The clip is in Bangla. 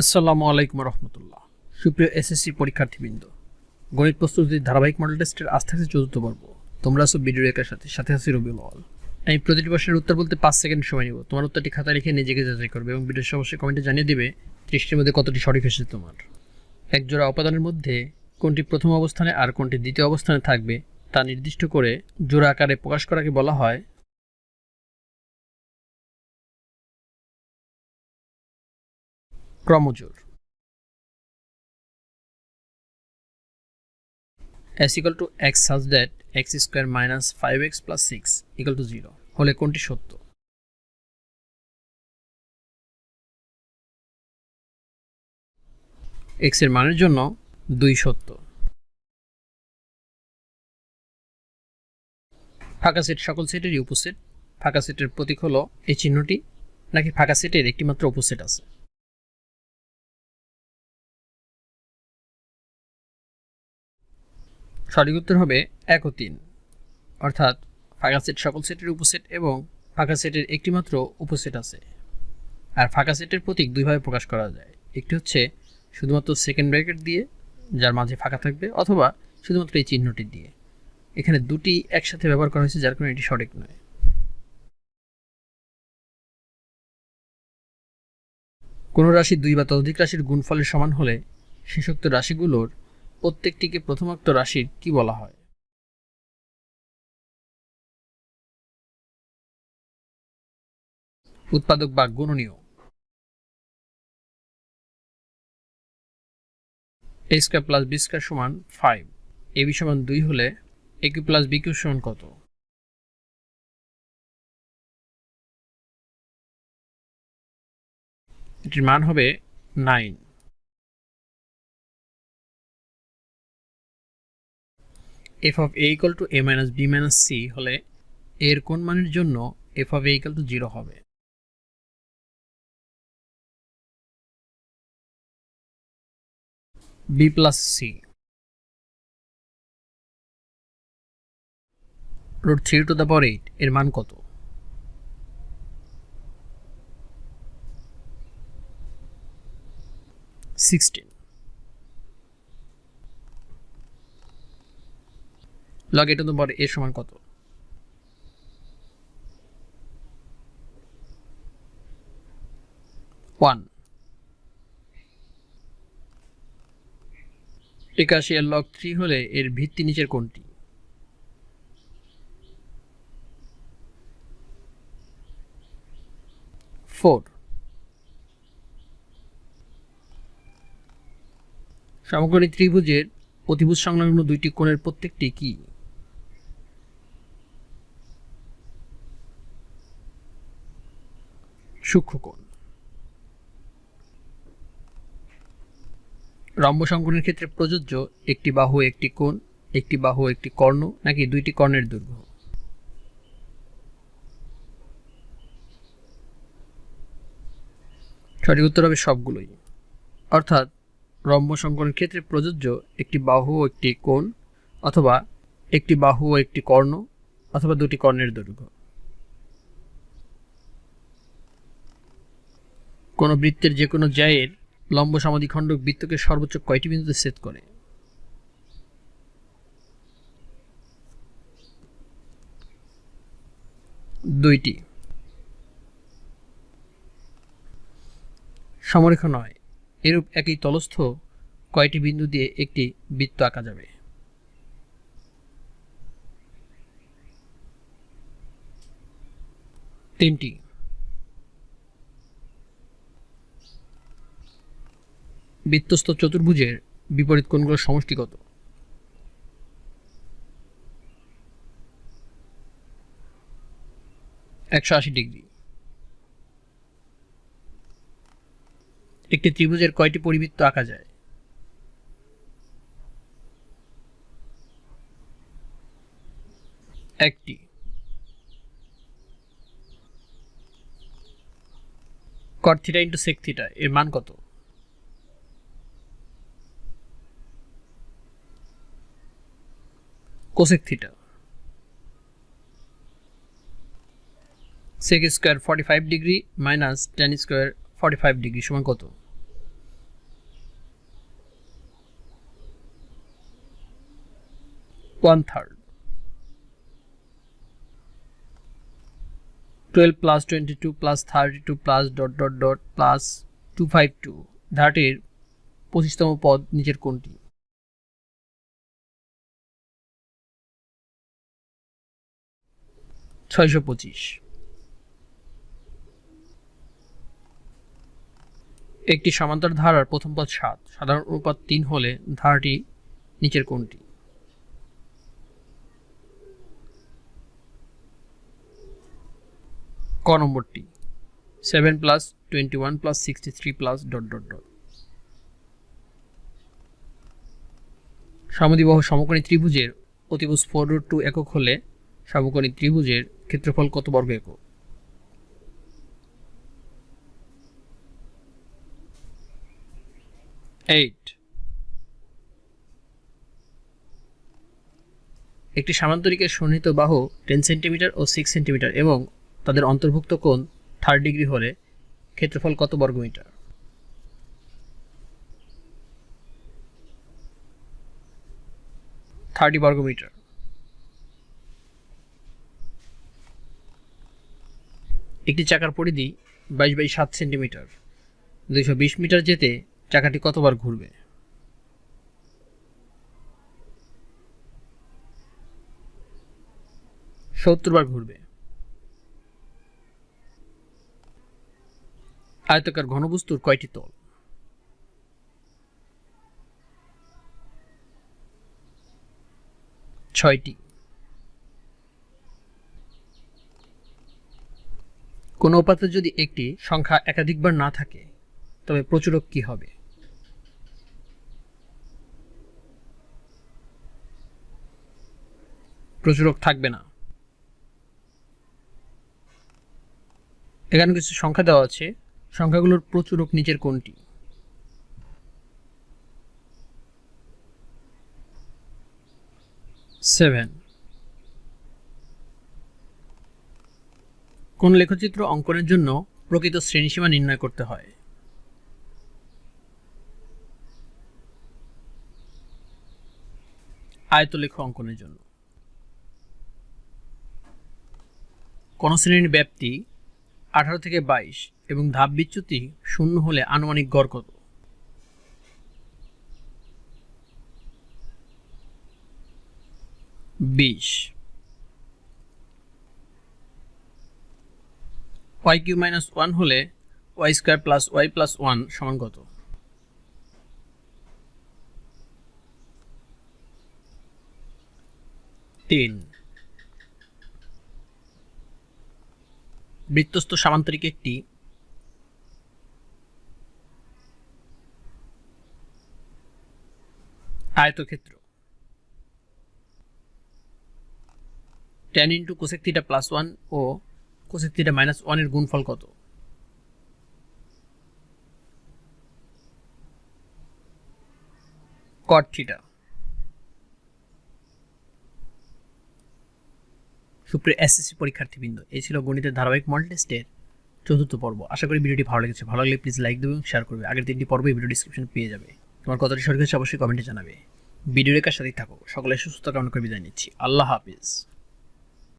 আসসালামু আলাইকুম রহমতুল্লাহ। সুপ্রিয় এসএসসি পরীক্ষার্থীবৃন্দ, গণিত প্রস্তুতির ধারাবাহিক মডেল টেস্টের আজ থাকছে চতুর্থ পর্ব। তোমরা সব ভিডিও রেখার সাথে সাথে আছি রবিউল আওয়াল আমি প্রতিটি প্রশ্নের উত্তর বলতে পাঁচ সেকেন্ড সময় নেব। তোমার উত্তরটি খাতায় লিখে নিজেকে যাচাই করবে এবং ভিডিওর অবশ্যই কমেন্টে জানিয়ে দেবে ত্রিশটির মধ্যে কতটি সঠিক এসেছে তোমার। এক জোড়া উপাদানের মধ্যে কোনটি প্রথম অবস্থানে আর কোনটি দ্বিতীয় অবস্থানে থাকবে তা নির্দিষ্ট করে জোড়া আকারে প্রকাশ করাকে বলা হয় ক্রমজোড় s equal to x such that x square minus 5x plus 6 equal to 0 হলে কোনটি সত্য? x এর মানের জন্য দুই সত্য। ফাঁকা সেট সকল সেটেরই উপসেট। ফাঁকা সেটের প্রতীক হলো এই চিহ্নটি। নাকি ফাঁকা সেটের একটিমাত্র উপসেট আছে? সঠিক উত্তর হবে এক ও তিন। অর্থাৎ ফাঁকা সেট সকল সেটের উপসেট এবং ফাঁকা সেটের একটিমাত্র উপসেট আছে। আর ফাঁকা সেটের প্রতীক দুইভাবে প্রকাশ করা যায়। একটি হচ্ছে শুধুমাত্র সেকেন্ড ব্র্যাকেট দিয়ে, যার মাঝে ফাঁকা থাকবে, অথবা শুধুমাত্র এই চিহ্নটি দিয়ে। এখানে দুটি একসাথে ব্যবহার করা হয়েছে, যার কারণে এটি সঠিক নয়। কোনো রাশি দুই বা ততোধিক রাশির গুণফলের সমান হলে শেষোক্ত রাশিগুলোর প্রত্যেকটিকে প্রথমাক্ত রাশির কি বলা হয়? উৎপাদক বা গুণনীয়। A square plus B square সমান ফাইভ এ বি সমান দুই হলে A cube plus B cube সমান কত? এটির মান হবে nine F of A equal to A minus B minus C হলে এর কোন মানের জন্য F of A equal to zero হবে? B plus C root three to the power eight এর মান কত? সিক্সটিন লগ এটা নম্বর এর সমান কত? ওয়ান একাশি এর লগ থ্রি হলে এর ভিত্তি নিচের কোনটি? ফোর সমকোণী ত্রিভুজের অতিভুজ সংলগ্ন দুইটি কোণের প্রত্যেকটি কি? সূক্ষ্মকোণ। রম্ব সংকোণের ক্ষেত্রে প্রযোজ্য একটি বাহু, একটি কোণ, একটি বাহু, একটি কর্ণ, নাকি দুইটি কর্ণের দৈর্ঘ্য সঠিক উত্তর হবে সবগুলোই। অর্থাৎ রম্ব সংকোণের ক্ষেত্রে প্রযোজ্য একটি বাহু, একটি কোণ, অথবা একটি বাহু, একটি কর্ণ, অথবা দুটি কর্ণের দৈর্ঘ্য কোনো বৃত্তের যে কোনো জ্যায়ের লম্ব সমাধিখণ্ডক বৃত্তকে সর্বোচ্চ কয়টি বিন্দুতে সেট করে? দুইটি। সমরেখা নয়, এরূপ একই তলস্থ কয়টি বিন্দু দিয়ে একটি বৃত্ত আঁকা যাবে? তিনটি। বৃত্তস্থ চতুর্ভুজের বিপরীত কোণগুলোর সমষ্টি কত? একশো আশি ডিগ্রি। একটি ত্রিভুজের কয়টি পরিবৃত্ত আঁকা যায়? একটি। Cot theta into sec theta এর মান কত? Cosec theta sec square forty five degree minus ten square forty five degree সমান কত? One third twelve plus twenty two plus thirty two plus dot dot dot plus two five two ধাটির পঁচিশতম পদ, নিচের কোনটি? ছয়শো পঁচিশ। একটি সমান্তর ধারার প্রথম পদ সাত। সাধারণ অনুপাত তিন হলে ধারাটি নিচের কোনটি? ক নম্বরটি। Seven plus twenty one plus sixty three plus dot dot dot. সমদিবাহ সমকোণী ত্রিভুজের অতিভুজ ফোর রুট টু একক হলে সমকোণী ত্রিভুজের ক্ষেত্রফল কত বর্গ একক? এইট একটি সামান্তরিকের সন্নিহিত বাহু টেন সেন্টিমিটার ও সিক্স সেন্টিমিটার এবং তাদের অন্তর্ভুক্ত কোণ থার্ড ডিগ্রি হলে ক্ষেত্রফল কত বর্গমিটার থার্টি বর্গমিটার একটি চাকার পরিধি বাইশ বাই সাত সেন্টিমিটার। দুইশো বিশ মিটার যেতে চাকাটি কতবার ঘুরবে? সত্তর বার ঘুরবে। আয়তকার ঘনবস্তুর কয়টি তল? ছয়টি। কোনো উপাত্তে যদি একটি সংখ্যা একাধিকবার না থাকে, তবে প্রচুরক কি হবে? প্রচুরক থাকবে না। এখানে কিছু সংখ্যা দেওয়া আছে। সংখ্যাগুলোর প্রচুরক নিচের কোনটি? সেভেন কোন লেখচিত্র অঙ্কনের জন্য প্রকৃত শ্রেণীসীমা নির্ণয় করতে হয়? আয়তলেখ অঙ্কনের জন্য। কোন শ্রেণির ব্যাপ্তি আঠারো থেকে বাইশ এবং ধাপ বিচ্যুতি শূন্য হলে আনুমানিক গড় কত? বিশ। ওয়াই কিউ মাইনাস ওয়ান হলে Y square plus Y plus one সমান কত? তিন। বৃত্তস্থ সামান্তরিক একটি আয়তক্ষেত্র। Ten into cosec theta plus one ও কোসেক থিটা মাইনাস ওয়ানের গুণফল কত? কট থিটা সুপ্রিয় এসএসসি পরীক্ষার্থীবৃন্দ, এই ছিল গণিতের ধারাবাহিক মডেল টেস্টের চতুর্থ পর্ব। আশা করি ভিডিওটি ভালো লেগেছে। ভালো লাগলে প্লিজ লাইক দেবে এবং শেয়ার করবে। আগের তিনটি পর্বই ভিডিও ডিসক্রিপশন পেয়ে যাবে। তোমার কতটি সঠিক হচ্ছে অবশ্যই কমেন্টে জানাবে। ভিডিও রেখার সাথেই থাকো। সকলের সুস্থতা কামনা করে বিদায় নিচ্ছি। আল্লাহ হাফিজ।